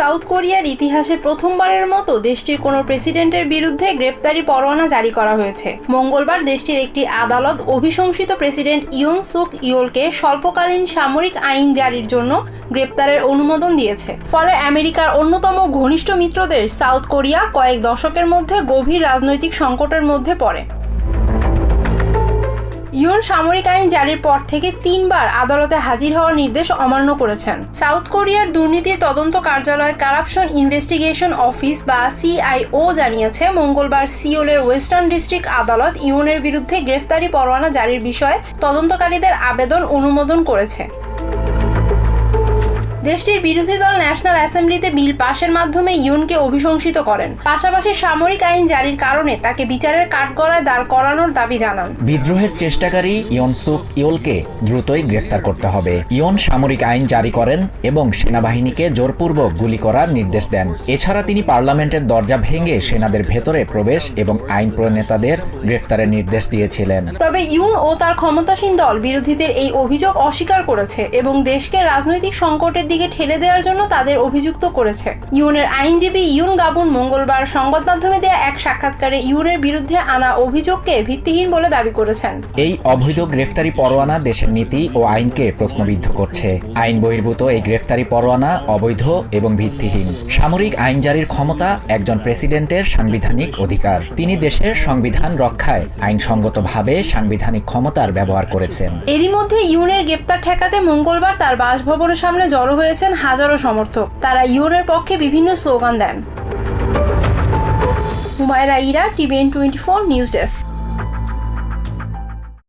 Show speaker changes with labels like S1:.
S1: South কোরিয়ার ইতিহাসে প্রথমবারের মতো দেশটির কোনো প্রেসিডেন্টের বিরুদ্ধে গ্রেপ্তারি পরোয়ানা জারি করা হয়েছে। মঙ্গলবার দেশটির একটি আদালত অভিশংসিত প্রেসিডেন্ট ইয়ং সুক ইয়োলকে স্বল্পকালীন সামরিক আইন জারির জন্য গ্রেপ্তারের অনুমোদন দিয়েছে। ফলে আমেরিকার অন্যতম ঘনিষ্ঠ মিত্র দেশ সাউথ কোরিয়া কয়েক দশকের মধ্যে গভীর রাজনৈতিক সংকটের মধ্যে পড়ে। ইউন সামরিক আইন জারির পর থেকে তিনবার আদালতে হাজির হওয়ার নির্দেশ অমান্য করেছেন। সাউথ কোরিয়ার দুর্নীতির তদন্ত কার্যালয় কারাপশন ইনভেস্টিগেশন অফিস বা সিআইও জানিয়েছে, মঙ্গলবার সিওলের ওয়েস্টার্ন ডিস্ট্রিক্ট আদালত ইউনের বিরুদ্ধে গ্রেফতারি পরোয়ানা জারির বিষয়ে তদন্তকারীদের আবেদন অনুমোদন করেছে। দেশটির বিরোধী দল ন্যাশনাল অ্যাসেম্বলিতে বিল পাশের মাধ্যমে ইউনকে অভিশংসিত করেন। পাশাপাশি সামরিক আইন জারির কারণে তাকে বিচারের কাঠগড়ায় দাঁড় করানোর দাবি জানান।
S2: বিদ্রোহের চেষ্টাকারী ইয়ন সুক ইয়োলকে দ্রুতই গ্রেফতার করতে হবে। ইয়ন সামরিক আইন জারি করেন এবং সেনাবাহিনীকে জোরপূর্বক গুলি করার নির্দেশ দেন। এছাড়া তিনি পার্লামেন্টের দরজা ভেঙে সেনাদের ভেতরে প্রবেশ এবং আইন প্রণেতাদের গ্রেফতারের নির্দেশ দিয়েছিলেন।
S1: তবে ইউন ও তার ক্ষমতাসীন দল বিরোধীদের এই অভিযোগ অস্বীকার করেছে এবং দেশকে রাজনৈতিক সংকটের দিকে ঠেলে দেওয়ার জন্য তাদের অভিযুক্ত করেছে। ইউনের আইনজীবী ইউন গাবুন মঙ্গলবার সংবাদ মাধ্যমে দেয়া এক সাক্ষাৎকারে ইউনের বিরুদ্ধে আনা অভিযোগকে ভিত্তিহীন বলে দাবি করেছেন।
S2: এই অবৈধ গ্রেফতারি পরোয়ানা দেশের নীতি ও আইনকে প্রশ্নবিদ্ধ করছে। আইন বহির্ভূত এই গ্রেফতারি পরোয়ানা অবৈধ এবং ভিত্তিহীন। সামরিক আইন জারির ক্ষমতা একজন প্রেসিডেন্টের সাংবিধানিক অধিকার। তিনি দেশের সংবিধান রক্ষায় আইনসঙ্গতভাবে সাংবিধানিক ক্ষমতার ব্যবহার করেছেন।
S1: এরই মধ্যে ইউনের গ্রেপ্তার ঠেকাতে মঙ্গলবার তার বাসভবনের সামনে জড়ো হয়েছেন হাজারো সমর্থক। তারা ইউনের পক্ষে বিভিন্ন স্লোগান দেন। Humaira Ira, TVN twenty four, news desk.